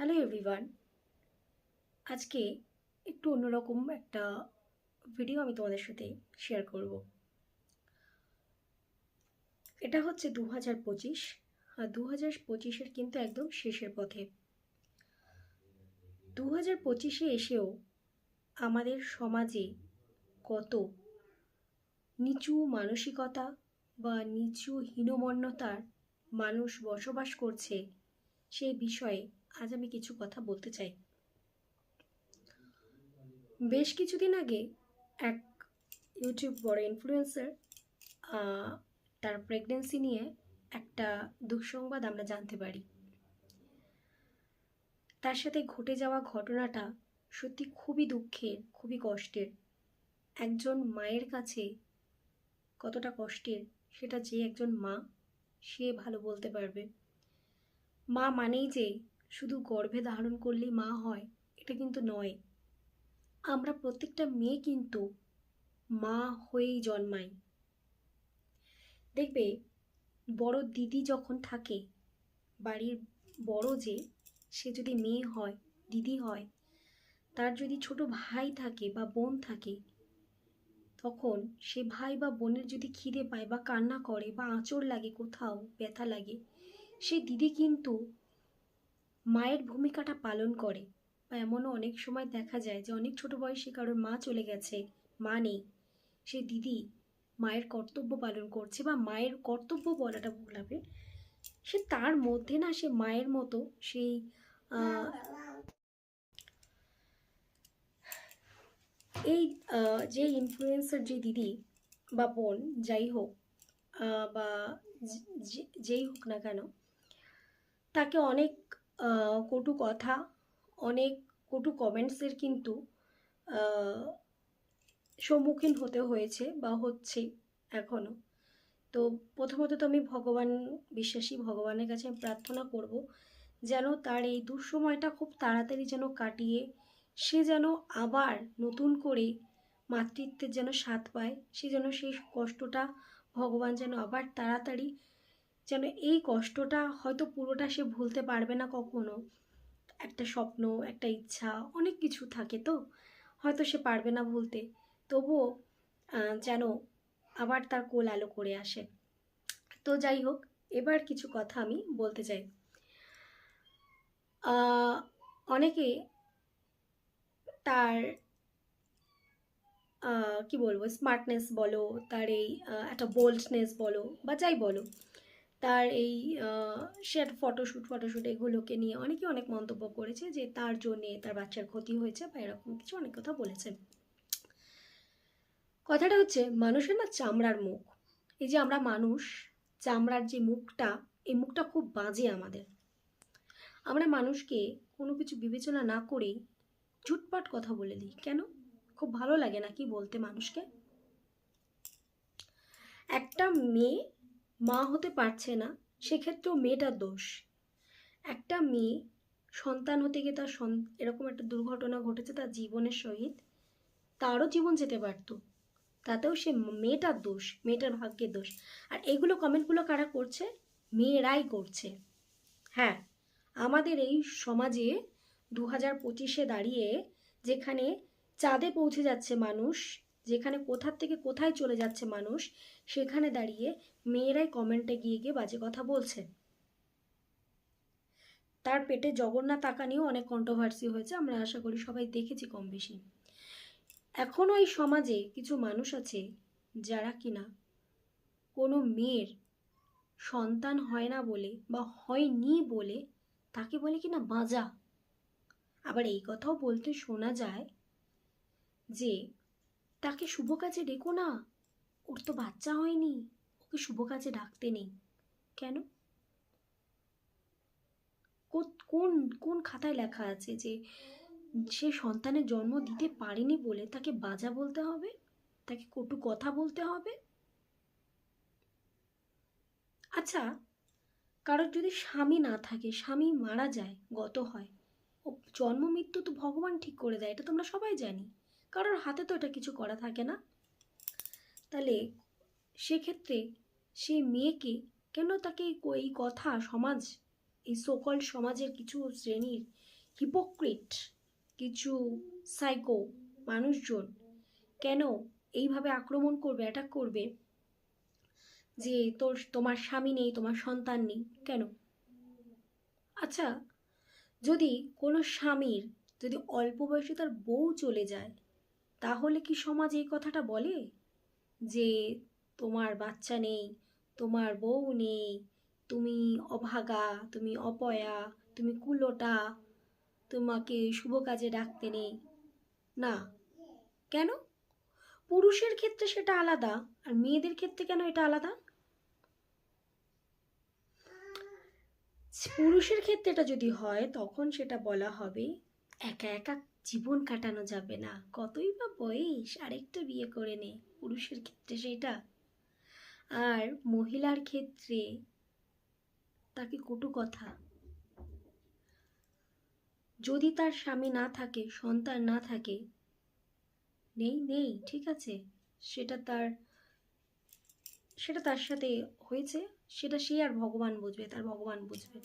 Hello everyone আজকে একটু অন্যরকম একটা ভিডিও আমি তোমাদের সাথে শেয়ার করব। এটা হচ্ছে দু হাজার পঁচিশ। আর দু হাজার পঁচিশের কিন্তু একদম শেষের পথে। দু হাজার পঁচিশে এসেও আমাদের সমাজে কত নিচু মানসিকতা বা নিচু হীনমন্যতার মানুষ বসবাস করছে সেই বিষয়ে আজ আমি কিছু কথা বলতে চাই। বেশ কিছুদিন আগে এক ইউটিউব বড় ইনফ্লুয়েন্সার তার প্রেগনেন্সি নিয়ে একটা দুঃসংবাদ আমরা জানতে পারি। তার সাথে ঘটে যাওয়া ঘটনাটা সত্যি খুবই দুঃখের, খুবই কষ্টের। একজন মায়ের কাছে কতটা কষ্টের, সেটা যে একজন মা, সে ভালো বলতে পারবে। মা মানেই যে শুধু গর্ভে ধারণ করলেই মা হয়, এটা কিন্তু নয়। আমরা প্রত্যেকটা মেয়ে কিন্তু মা হয়েই জন্মাই। দেখবে, বড় দিদি যখন থাকে, বাড়ির বড় যে, সে যদি মেয়ে হয়, দিদি হয়, তার যদি ছোট ভাই থাকে বা বোন থাকে, তখন সে ভাই বা বোনের যদি খিদে পায় বা কান্না করে বা আঁচড় লাগে কোথাও, ব্যথা লাগে, সে দিদি কিন্তু মায়ের ভূমিকাটা পালন করে। বা এমনও অনেক সময় দেখা যায় যে অনেক ছোট বয়সে কারোর মা চলে গেছে, মা নেই। সে দিদি মায়ের কর্তব্য পালন করছে বা মায়ের কর্তব্য বলাটা ভুল হবে। সে তার মধ্যে না সে মায়ের মতো সেই এই যে ইনফ্লুয়েন্সার যে দিদি বা বোন যাই হোক বা যেই হোক না কেন, তাকে অনেক কটু কথা, অনেক কটু কমেন্টসের কিন্তু সম্মুখীন হতে হয়েছে বা হচ্ছে এখনও তো প্রথমত তো আমি ভগবান, বিশ্বাসী ভগবানের কাছে আমি প্রার্থনা করব যেন তার এই দুঃসময়টা খুব তাড়াতাড়ি যেন কাটিয়ে সে যেন আবার নতুন করে মাতৃত্বের যেন স্বাদ পায়, সে যেন সেই কষ্টটা ভগবান যেন আবার তাড়াতাড়ি যেন এই কষ্টটা হয়তো পুরোটা সে ভুলতে পারবে না কখনো। একটা স্বপ্ন, একটা ইচ্ছা, অনেক কিছু থাকে তো। হয়তো সে পারবে না ভুলতে। তবুও যেন আবার তার কোল আলো করে আসে। তো যাই হোক, এবার কিছু কথা আমি বলতে চাই। অনেকে তার কি বলব স্মার্টনেস বলো, তার এই একটা বোল্ডনেস বলো, বা যাই বলো তার এই সে ফটোশ্যুট ফটোশ্যুট এগুলোকে নিয়ে অনেকে অনেক মন্তব্য করেছে যে তার জন্যে তার বাচ্চার ক্ষতি হয়েছে বা এরকম কিছু অনেক কথা বলেছে। কথাটা হচ্ছে, মানুষের না চামড়ার মুখ। এই যে আমরা মানুষ, চামড়ার যে মুখটা, এই মুখটা খুব বাজে আমাদের। আমরা মানুষকে কোনো কিছু বিবেচনা না করেই ঝুটপাট কথা বলে দিই। কেন? খুব ভালো লাগে নাকি বলতে মানুষকে। একটা মেয়ে মা হতে পারছে না, সেক্ষেত্রেও মেয়েটার দোষ। একটা মেয়ে সন্তান হতে গিয়ে তার এরকম একটা দুর্ঘটনা ঘটেছে তার জীবনের সহিত, তারও জীবন যেতে পারতো। তাতেও সে মেয়েটার দোষ, মেয়েটার ভাগ্যের দোষ। আর এগুলো কমেন্টগুলো কারা করছে? মেয়েরাই করছে। হ্যাঁ আমাদের এই সমাজে দু হাজার পঁচিশে দাঁড়িয়ে যেখানে চাঁদে পৌঁছে যাচ্ছে মানুষ, যেখানে কোথার থেকে কোথায় চলে যাচ্ছে মানুষ, সেখানে দাঁড়িয়ে মেয়েরাই কমেন্টে গিয়ে গিয়ে বাজে কথা বলছে। তার পেটে জগন্নাথ আঁকা নিয়েও অনেক কন্ট্রোভার্সি হয়েছে, আমরা আশা করি সবাই দেখেছি কম বেশি এখনও এই সমাজে কিছু মানুষ আছে যারা কিনা কোনো মেয়ের সন্তান হয় না বলে বা হয়নি বলে তাকে বলে কিনা বাজা। আবার এই কথাও বলতে শোনা যায় যে, তাকে শুভ কাজে ডেকো না, ওর তো বাচ্চা হয়নি। ওকে শুভ কাজে ডাকতে নেই। কেন? কোন কোন খাতায় লেখা আছে যে সে সন্তানের জন্ম দিতে পারেনি বলে তাকে বাজা বলতে হবে? তাকে কটু কথা বলতে হবে? আচ্ছা কারোর যদি স্বামী না থাকে, স্বামী মারা যায়, গত হয়, ও জন্ম মৃত্যু তো ভগবান ঠিক করে দেয়, এটা তোমরা সবাই জানি। কারোর হাতে তো এটা কিছু করা থাকে না। তাহলে সেক্ষেত্রে সে মেয়েকে কেন তাকে এই কথা সমাজ, এই সকল সমাজের কিছু শ্রেণির হিপোক্রিট কিছু সাইকো মানুষজন কেন এইভাবে আক্রমণ করবে অ্যাটাক করবে? যে তোর, তোমার স্বামী নেই, তোমার সন্তান নেই, কেন? আচ্ছা যদি কোনো স্বামীর যদি অল্প বয়সে তার বউ চলে যায়, তাহলে কি সমাজ এই কথাটা বলে? যে তোমার বাচ্চা নেই, তোমার বউ নেই, তুমি অভাগা, তুমি অপয়া, তুমি কুলোটা, তোমাকে শুভ কাজে ডাকতে নেই। না, কেন? পুরুষের ক্ষেত্রে সেটা আলাদা, আর মেয়েদের ক্ষেত্রে কেন এটা আলাদা? পুরুষের ক্ষেত্রে এটা যদি হয়, তখন সেটা বলা হবে, একা একা জীবন কাটানো যাবে না। কতই বা বয়স, আরেকটা বিয়ে করে নে। পুরুষের ক্ষেত্রে সেটা আর মহিলার ক্ষেত্রে তাকে কটু কথা? যদি তার স্বামী না থাকে, সন্তান না থাকে, নেই নেই, ঠিক আছে, সেটা তার সেটা তার সাথে হয়েছে, সেটা সে আর ভগবান বুঝবে, তার ভগবান বুঝবে।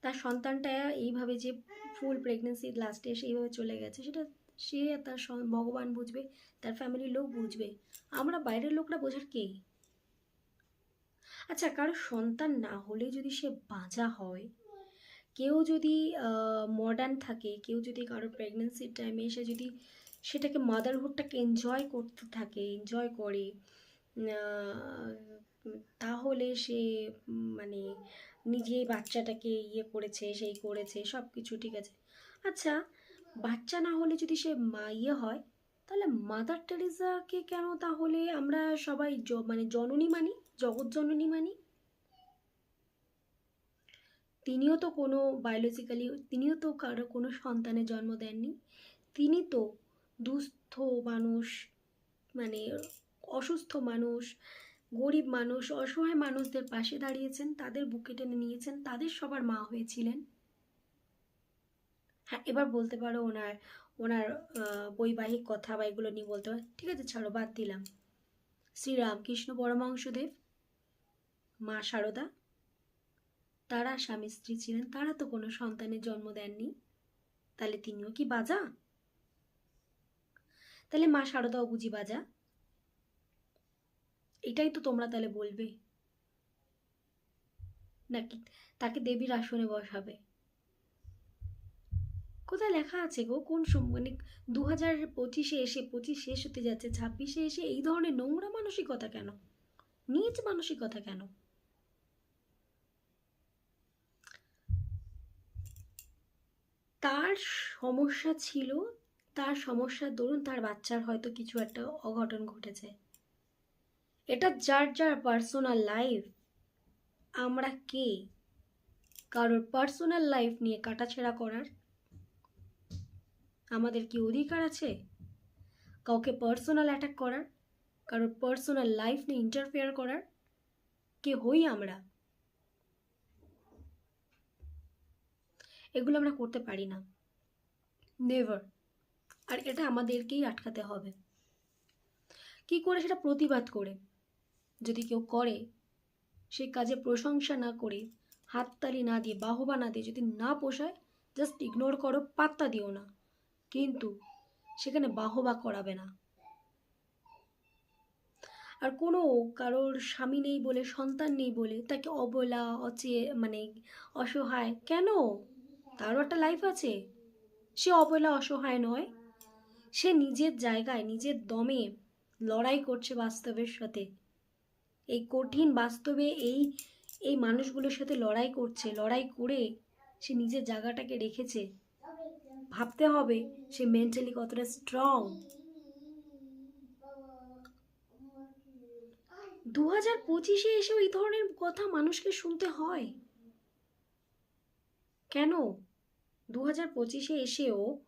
তার সন্তানটা এইভাবে যে ফুল প্রেগনেন্সি লাস্টে এসে এইভাবে চলে গেছে, সেটা সে তার ভগবান বুঝবে, তার ফ্যামিলির লোক বুঝবে। আমরা বাইরের লোকরা বোঝার কে? আচ্ছা কারও সন্তান না হলে যদি সে বাঁচা হয়, কেউ যদি মডার্ন থাকে, কেউ যদি কারও প্রেগনেন্সির টাইমে এসে যদি সেটাকে মাদারহুডটাকে এনজয় করতে থাকে এনজয় করে তাহলে সে মানে নিজে বাচ্চাটাকে ইয়ে করেছে, সেই করেছে সব কিছু ঠিক আছে। আচ্ছা বাচ্চা না হলে যদি সে মা ইয়ে হয়, তাহলে মাদার টেরেসাকে কেন তাহলে আমরা সবাই মানে জননী মানি, জগৎ জননী মানি? তিনিও তো কোনো বায়োলজিক্যালি তিনিও তো কারও কোনো সন্তানের জন্ম দেননি। তিনি তো দুস্থ মানুষ মানে অসুস্থ মানুষ, গরিব মানুষ, অসহায় মানুষদের পাশে দাঁড়িয়েছেন, তাদের বুকে টেনে নিয়েছেন, তাদের সবার মা হয়েছিলেন। হ্যাঁ এবার বলতে পারো ওনার ওনার বৈবাহিক কথা বা এগুলো নিয়ে বলতে পারো। ঠিক আছে, ছাড়ো, বাদ দিলাম। শ্রীরামকৃষ্ণ পরমাংশদেব মা সারদা, তারা স্বামী স্ত্রী ছিলেন, তারা তো কোনো সন্তানের জন্ম দেননি। তাহলে তিনিও কি বাজা? তাহলে মা সারদাও বুঝি বাজা? এটাই তো তোমরা তাহলে বলবে। নাকি তাকে দেবীর আসনে বসাবে? কোথায় লেখা আছে গো? কোন মানে দু হাজার পঁচিশে এসে, পঁচিশ শেষ হতে যাচ্ছে, ছাব্বিশে এসে এই ধরনের নোংরা মানসিকতা কেন? নিজ মানসিকতা কেন? তার সমস্যা ছিল, তার সমস্যার দরুন তার বাচ্চার হয়তো কিছু একটা অঘটন ঘটেছে। এটা যার যার পার্সোনাল লাইফ আমরা কে? কারোর পার্সোনাল লাইফ নিয়ে কাটাছেড়া করার আমাদের কি অধিকার আছে? কাউকে পার্সোনাল অ্যাটাক করার? কারোর পার্সোনাল লাইফ নিয়ে ইন্টারফেয়ার করার? কে হই আমরা? এগুলো আমরা করতে পারি না। নেভার আর এটা আমাদেরকেই আটকাতে হবে। কি করে সেটা প্রতিবাদ করে? যদি কেউ করে সেই কাজে প্রশংসা না করে, হাততালি না দিয়ে, বাহবা না দিয়ে যদি না পোষায় জাস্ট ইগনোর করো, পাত্তা দিও না। কিন্তু সেখানে বাহবা করাবে না। আর কোনো কারোর স্বামী নেই বলে, সন্তান নেই বলে তাকে অবলা, অচে মানে অসহায় কেন? তারও একটা লাইফ আছে। সে অবলা, অসহায় নয়। সে নিজের জায়গায়, নিজের দমে লড়াই করছে বাস্তবের সাথে। এই কঠিন বাস্তবে এই এই মানুষগুলোর সাথে লড়াই করছে, লড়াই করে সে নিজের জায়গাটাকে রেখেছে। ভাবতে হবে সে মেন্টালি কতটা স্ট্রং দু হাজার পঁচিশে এসেও এই ধরনের কথা মানুষকে শুনতে হয়। কেন? দু হাজার পঁচিশে এসেও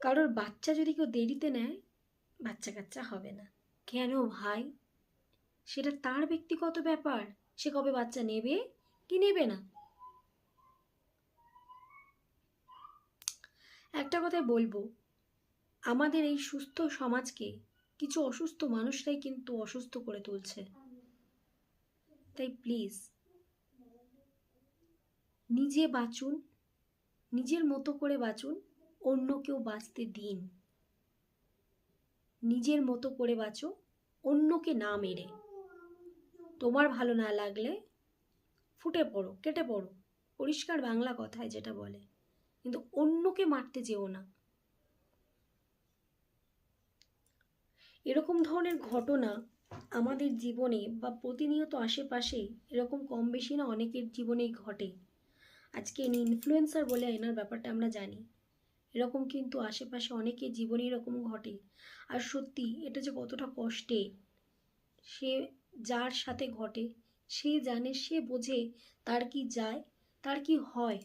কারোর বাচ্চা যদি কেউ দেরিতে নেয়, বাচ্চা কাচ্চা হবে না। কেন ভাই? সেটা তার ব্যক্তিগত ব্যাপার। সে কবে বাচ্চা নেবে কি নেবে না? একটা কথাই বলব। আমাদের এই সুস্থ সমাজকে কিছু অসুস্থ মানুষরাই কিন্তু অসুস্থ করে তুলছে। তাই প্লিজ নিজে বাঁচুন, নিজের মতো করে বাঁচুন, অন্যকেও বাঁচতে দিন। নিজের মতো করে বাঁচো, অন্যকে না মেরে। তোমার ভালো না লাগলে ফুটে পড়ো, কেটে পড়ো। পরিষ্কার বাংলা কথায় যেটা বলে। কিন্তু অন্যকে মারতে যেও না। এরকম ধরনের ঘটনা আমাদের জীবনে বা প্রতিনিয়ত আশেপাশে এরকম কম বেশি না অনেকের জীবনেই ঘটে। আজকে ইনি ইনফ্লুয়েন্সার বলে এনার ব্যাপারটা আমরা জানি। এরকম কিন্তু আশেপাশে অনেকের জীবনে এরকম ঘটে। আর সত্যি এটা যে কতটা কষ্টে সে যার সাথে ঘটে, সে জানে, সে বোঝে তার কি যায়, তার কি হয়।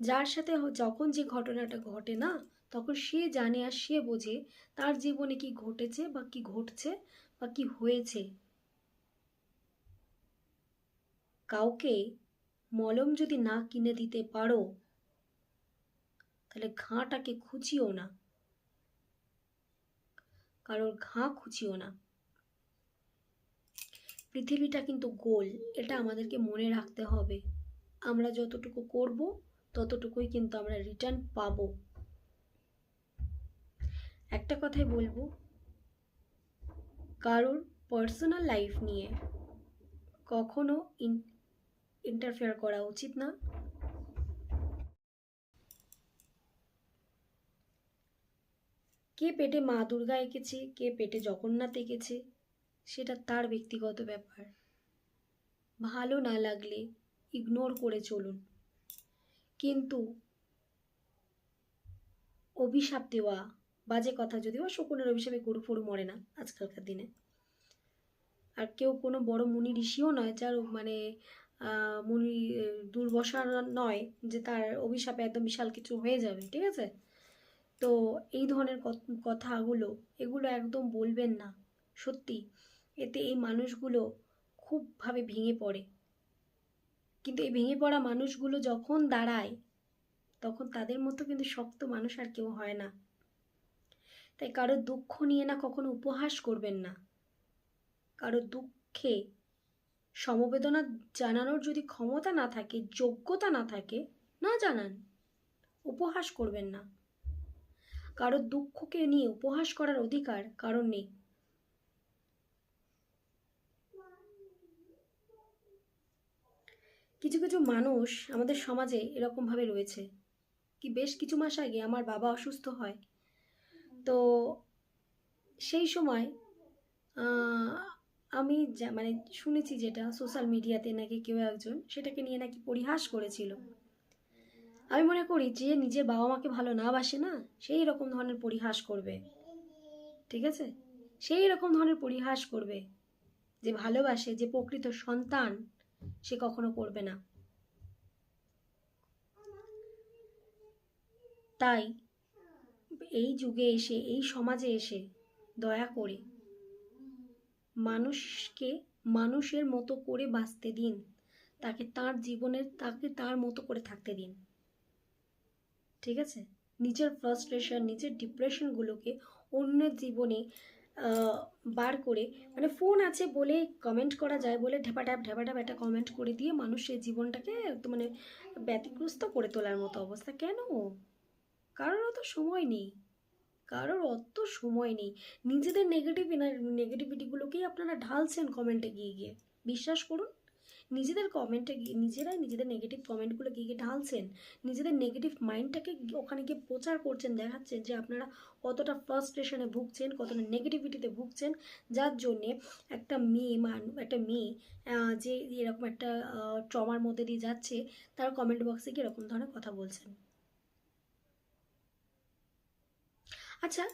যার সাথে যখন যে ঘটনাটা ঘটে না, তখন সে জানে আর সে বোঝে তার জীবনে কি ঘটেছে বা কি ঘটছে বা কি হয়েছে। কাউকে মলম যদি না কিনে দিতে পারো, তাহলে ঘাটাকে খুঁচিও না। কারোর ঘা খুঁচিও না। পৃথিবীটা কিন্তু গোল, এটা আমাদেরকে মনে রাখতে হবে। আমরা যতটুকু করব ততটুকুই কিন্তু আমরা রিটার্ন পাবো। একটা কথাই বলব, কারোর পার্সোনাল লাইফ নিয়ে কখনো ইন্টারফেয়ার করা উচিত না। কে পেটে মা দুর্গা এঁকেছে, কে পেটে জগন্নাথ এঁকেছে, সেটা তার ব্যক্তিগত ব্যাপার। ভালো না লাগলে ইগনোর করে চলুন। কিন্তু অভিশাপ দেওয়া, বাজে কথা যদিও শকুনের অভিশাপে গরু ফরু মরে না আজকালকার দিনে। আর কেউ কোনো বড় মুনি ঋষিও নয়, যার মানে মুনি দুর্বসা নয় যে তার অভিশাপে একদম বিশাল কিছু হয়ে যাবে, ঠিক আছে? তো এই ধরনের কথাগুলো, এগুলো একদম বলবেন না, সত্যি। এতে এই মানুষগুলো খুবভাবে ভেঙে পড়ে। কিন্তু এই ভেঙে পড়া মানুষগুলো যখন দাঁড়ায়, তখন তাদের মতো কিন্তু শক্ত মানুষ আর কেউ হয় না। তাই কারও দুঃখ নিয়ে না কখনো উপহাস করবেন না। কারও দুঃখে সমবেদনা জানানোর যদি ক্ষমতা না থাকে, যোগ্যতা না থাকে, না জানান, উপহাস করবেন না। কারও দুঃখকে নিয়ে উপহাস করার অধিকার কারণ নেই। কিছু কিছু মানুষ আমাদের সমাজে এরকমভাবে রয়েছে কি বেশ কিছু মাস আগে আমার বাবা অসুস্থ হয়। তো সেই সময় আমি যা- মানে শুনেছি যেটা সোশ্যাল মিডিয়াতে নাকি কেউ একজন সেটাকে নিয়ে নাকি পরিহাস করেছিল। আমি মনে করি যে নিজের বাবা মাকে ভালো না বাসে না, সেই রকম ধরনের পরিহাস করবে। ঠিক আছে? সেই রকম ধরনের পরিহাস করবে যে ভালোবাসে যে প্রকৃত সন্তান। সে কখনো করবে না। তাই এই যুগে এসে, এই সমাজে এসে দয়া করে মানুষকে, মানুষের মতো করে বাঁচতে দিন। তাকে তার জীবনের, তাকে তার মতো করে থাকতে দিন। ঠিক আছে? নিজের ফ্রাস্ট্রেশন নিজের ডিপ্রেশনগুলোকে অন্যের জীবনে বার করে মানে ফোন আছে বলে কমেন্ট করা যায় বলে ঢেপাঢাপ ঢেপাঢাপ একটা কমেন্ট করে দিয়ে মানুষের জীবনটাকে মানে ব্যতিগ্রস্ত করে তোলার মতো অবস্থা। কেন? কারোর অত সময় নেই। কারোর অত সময় নেই। নিজেদের নেগেটিভ নেগেটিভিটিগুলোকেই আপনারা ঢালছেন কমেন্টে গিয়ে গিয়ে। বিশ্বাস করুন নিজেদের কমেন্টে গিয়ে, নিজেরাই নিজেদের নেগেটিভ কমেন্টগুলো গিয়ে ঢালছেন, নিজেদের নেগেটিভ মাইন্ডটাকে ওখানে গিয়ে প্রচার করছেন, দেখাচ্ছেন যে আপনারা কতটা ফ্রাস্ট্রেশনে ভুগছেন, কতটা নেগেটিভিটিতে ভুগছেন, যার জন্যে একটা মেয়ে মান, একটা মেয়ে যে এরকম একটা ট্রমার মধ্যে দিয়ে যাচ্ছে, তার কমেন্ট বক্সে গিয়ে এরকম ধরনের কথা বলছেন। আচ্ছা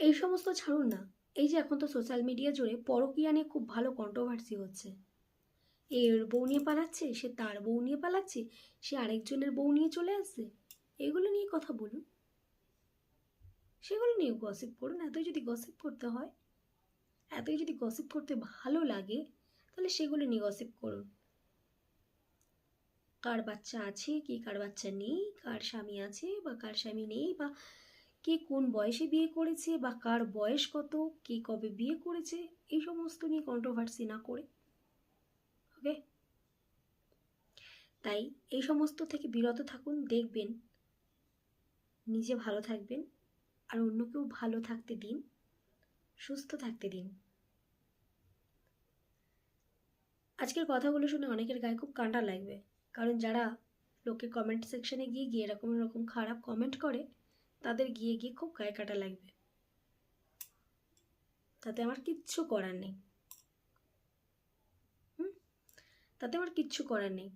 এই সমস্ত ছাড়ুন না। এই যে এখন তো সোশ্যাল মিডিয়া জুড়ে পরকীয়া নিয়ে খুব ভালো কন্ট্রোভার্সি হচ্ছে। এর বউ নিয়ে পালাচ্ছে, সে তার বউ নিয়ে পালাচ্ছে, সে আরেকজনের বউ নিয়ে চলে আসছে। এগুলো নিয়ে কথা বলুন। সেগুলো নিয়ে গসিপ করুন। এতই যদি গসিপ করতে হয়, এতই যদি গসিপ করতে ভালো লাগে, তাহলে সেগুলো নিয়ে গসিপ করুন। কার বাচ্চা আছে, কি কার বাচ্চা নেই, কার স্বামী আছে বা কার স্বামী নেই, বা কে কোন বয়সে বিয়ে করেছে বা কার বয়স কত, কে কবে বিয়ে করেছে, এই সমস্ত নিয়ে কন্ট্রোভার্সি না করে ওকে তাই এই সমস্ত থেকে বিরত থাকুন, দেখবেন নিজে ভালো থাকবেন আর অন্যকেও ভালো থাকতে দিন, সুস্থ থাকতে দিন। আজকের কথাগুলো শুনে অনেকের গায়ে খুব কাঁটা লাগবে, কারণ যারা লোকে কমেন্ট সেকশনে গিয়ে গিয়ে এরকম এরকম খারাপ কমেন্ট করে, তাদের গিয়ে গিয়ে খুব গায়ে কাটা লাগবে। তাতে আমার কিচ্ছু করার নেই। তাতে আমার কিচ্ছু করার নেই।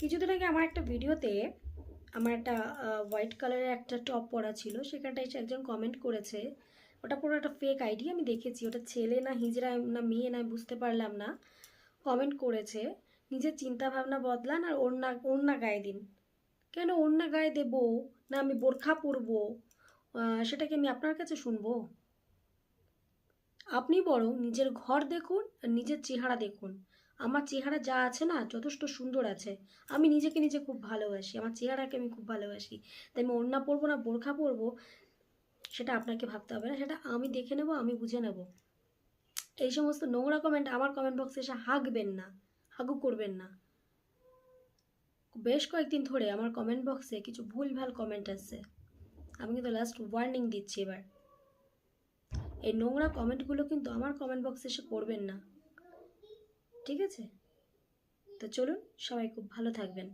কিছুদিন আগে আমার একটা ভিডিওতে আমার একটা হোয়াইট কালারের একটা টপ পরা ছিল সেখানটা এসে একজন কমেন্ট করেছে, ওটা পুরো একটা ফেক আইডি আমি দেখেছি। ওটা ছেলে না হিজড়া, না মেয়ে না বুঝতে পারলাম না। কমেন্ট করেছে, নিজের চিন্তা ভাবনা বদলান আর ওড়না ওড়না গায়ে দিন। কেন ওড়না গায়ে দেবো? না আমি বোরখা পরবো? সেটা কি আমি আপনার কাছে শুনব? আপনি বরং নিজের ঘর দেখুন আর নিজের চেহারা দেখুন। আমার চেহারা যা আছে না যথেষ্ট সুন্দর আছে। আমি নিজেকে নিজে খুব ভালোবাসি, আমার চেহারাকে আমি খুব ভালোবাসি। তাই আমি ওড়না পরবো না, বোরখা পরবো, সেটা আপনাকে ভাবতে হবে না, সেটা আমি দেখে নেব, আমি বুঝে নেব। এই সমস্ত নোংরা কমেন্ট আমার কমেন্ট বক্সে এসে হাঁকবেন না, হাগু করবেন না। বেশ কয়েকদিন ধরে আমার কমেন্ট বক্সে কিছু ভুলভাল কমেন্ট আসছে। আমি কিন্তু লাস্ট ওয়ার্নিং দিচ্ছি এবার। এই নোংরা কমেন্টগুলো কিন্তু আমার কমেন্ট বক্সে এসে করবেন না। ঠিক আছে? তো চলুন সবাই খুব ভালো থাকবেন।